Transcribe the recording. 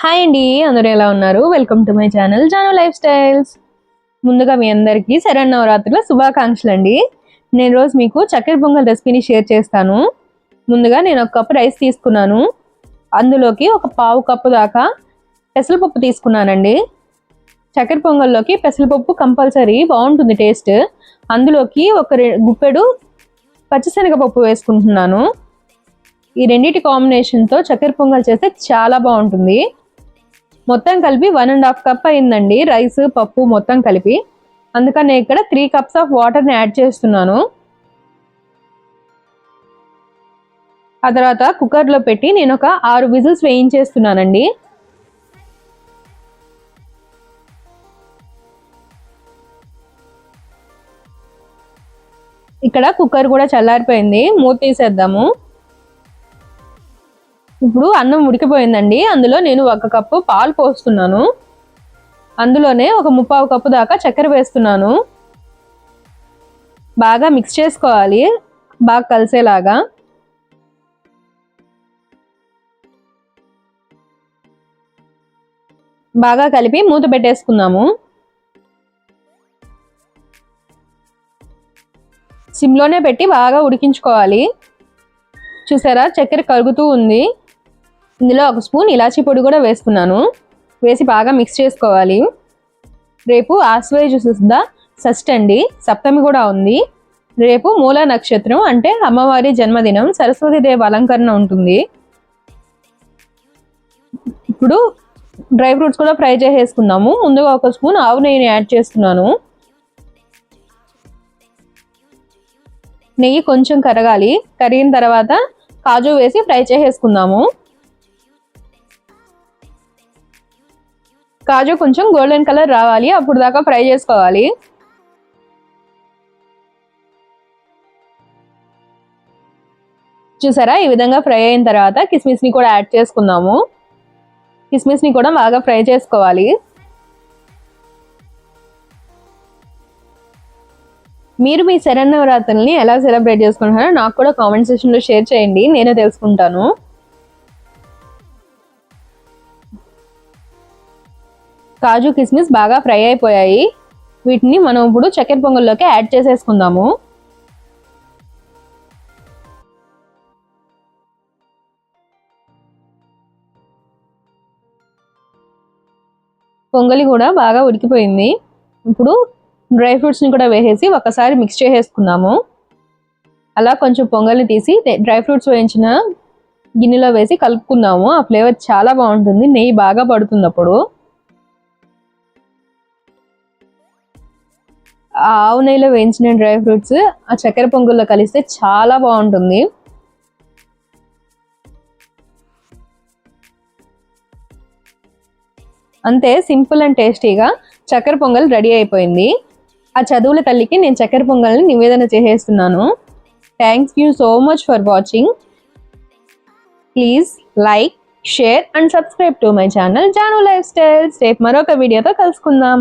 Hi అండి అందరూ ఎలా ఉన్నారు? Welcome to my channel Janu life styles ముందుగా మీ అందరికీ శరణ్ నవరాత్రుల శుభాకాంక్షలు అండి. నేను రోజు మీకు చక్కెర పొంగల్ రెసిపీని షేర్ చేస్తాను. ముందుగా నేను ఒక కప్పు రైస్ తీసుకున్నాను. అందులోకి ఒక పావు కప్పు దాకా పెసరపప్పు తీసుకున్నానండి. చక్కెర పొంగల్లోకి పెసరపప్పు కంపల్సరీ బాగుంటుంది టేస్ట్. అందులోకి ఒక గుప్పెడు పచ్చిశనగపప్పు వేసుకుంటున్నాను. ఈ రెండింటి కాంబినేషన్తో చక్కెర పొంగల్ చేస్తే చాలా బాగుంటుంది. మొత్తం కలిపి వన్ అండ్ హాఫ్ కప్ అయిందండి. రైస్ పప్పు మొత్తం కలిపి. అందుకని నేను ఇక్కడ త్రీ కప్స్ ఆఫ్ వాటర్ని యాడ్ చేస్తున్నాను. ఆ తర్వాత కుక్కర్లో పెట్టి నేను ఒక ఆరు విజిల్స్ వేయించేస్తున్నానండి. ఇక్కడ కుక్కర్ కూడా చల్లారిపోయింది. మూత తీసేద్దాము. ఇప్పుడు అన్నం ఉడికిపోయిందండి. అందులో నేను ఒక కప్పు పాలు పోస్తున్నాను. అందులోనే ఒక ముప్పావు కప్పు దాకా చక్కెర వేస్తున్నాను. బాగా మిక్స్ చేసుకోవాలి. బాగా కలిసేలాగా. బాగా కలిపి మూత పెట్టేసుకుందాము. సిమ్లోనే పెట్టి బాగా ఉడికించుకోవాలి. చూసారా? చక్కెర కరుగుతూ ఉంది. ఇందులో ఒక స్పూన్ ఇలాచీ పొడి కూడా వేస్తున్నాను వేసి బాగా మిక్స్ చేసుకోవాలి. రేపు ఆశ్వయుజ శుద్ధ షష్ఠి అండి. సప్తమి కూడా ఉంది. రేపు మూల నక్షత్రం అంటే అమ్మవారి జన్మదినం సరస్వతీదేవి అలంకరణ ఉంటుంది. ఇప్పుడు డ్రై ఫ్రూట్స్ కూడా ఫ్రై చేసేసుకుందాము. ముందుగా ఒక స్పూన్ ఆవు నెయ్యిని యాడ్ చేస్తున్నాను. నెయ్యి కొంచెం కరగాలి. కరిగిన తర్వాత కాజు వేసి ఫ్రై చేసేసుకుందాము. కాజు కొంచెం గోల్డెన్ కలర్ రావాలి అప్పుడు దాకా ఫ్రై చేసుకోవాలి. చూసారా? ఈ విధంగా ఫ్రై అయిన తర్వాత కిస్మిస్ని కూడా యాడ్ చేసుకుందాము. కిస్మిస్ని కూడా బాగా ఫ్రై చేసుకోవాలి. మీరు మీ శరన్నవరాత్రుల్ని ఎలా సెలబ్రేట్ చేసుకుంటున్నారో నాకు కూడా కామెంట్ సెక్షన్లో షేర్ చేయండి నేనే తెలుసుకుంటాను. కాజు కిస్మిస్ బాగా ఫ్రై అయిపోయాయి. వీటిని మనం ఇప్పుడు చక్కెర పొంగల్లోకి యాడ్ చేసేసుకుందాము. పొంగలి కూడా బాగా ఉడికిపోయింది. ఇప్పుడు డ్రై ఫ్రూట్స్ని కూడా వేసేసి ఒకసారి మిక్స్ చేసేసుకుందాము. అలా కొంచెం పొంగల్ని తీసి డ్రై ఫ్రూట్స్ వేయించిన గిన్నెలో వేసి కలుపుకుందాము. ఆ ఫ్లేవర్ చాలా బాగుంటుంది. నెయ్యి బాగా పడుతుంది అప్పుడు ఆవు నెయ్యిలో వేయించిన డ్రై ఫ్రూట్స్ ఆ చక్కెర పొంగుల్లో కలిస్తే చాలా బాగుంటుంది. అంతే సింపుల్ అండ్ టేస్టీగా చక్కెర పొంగల్ రెడీ అయిపోయింది. ఆ చదువుల తల్లికి నేను చక్కెర పొంగల్ని నివేదన చేసేస్తున్నాను. Thanks you so much for watching please like share and subscribe to my channel Janu life styles రేపు మరొక వీడియోతో కలుసుకుందాం.